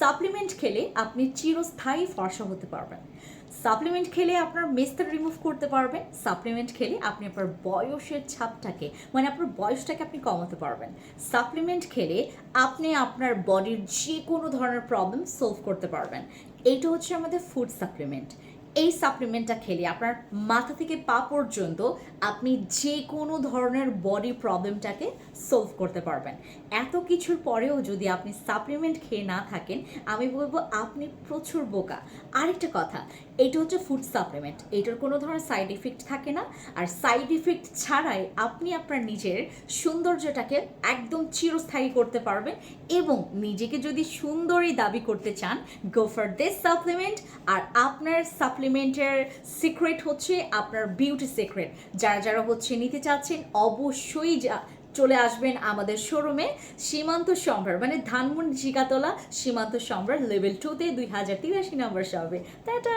Supplement খেলে আপনি চিরস্থায়ী ফর্সা হতে পারবেন। সাপ্লিমেন্ট খেলে আপনার মেস্তার রিমুভ করতে পারবেন। সাপ্লিমেন্ট খেলে আপনি আপনার বয়সের ছাপটাকে মানে আপনার বয়সটাকে আপনি কমাতে পারবেন। সাপ্লিমেন্ট খেলে আপনি আপনার বডির যে কোনো ধরনের প্রবলেম সলভ করতে পারবেন। এইটা হচ্ছে আমাদের ফুড সাপ্লিমেন্ট। এই সাপ্লিমেন্টটা খেলে আপনার মাথা থেকে পা পর্যন্ত আপনি যে কোনো ধরনের বডি প্রবলেমটাকে সলভ করতে পারবেন। এত কিছুর পরেও যদি আপনি সাপ্লিমেন্ট খেয়ে না থাকেন, আমি বলব আপনি প্রচুর বোকা। আরেকটা কথা, এটা হচ্ছে ফুড সাপ্লিমেন্ট এটার কোনো ধরনের সাইড ইফেক্ট থাকে না। আর সাইড ইফেক্ট ছাড়াই আপনি আপনার নিজের সৌন্দর্যটাকে একদম চিরস্থায়ী করতে পারবেন এবং নিজেকে যদি সুন্দরই দাবি করতে চান গো ফর দিস সাপ্লিমেন্ট আর আপনার সাপ্লিমেন্টের সিক্রেট হচ্ছে আপনার বিউটি সিক্রেট যারা যারা হচ্ছে নিতে চাচ্ছেন, অবশ্যই যা চলে আসবেন আমাদের শোরুমে সীমান্ত সম্ভার মানে ধানমন্ডি জিগাতলা সীমান্ত সম্ভার লেভেল টুতে দুই হাজার তিরাশি নম্বর সবে টাটা!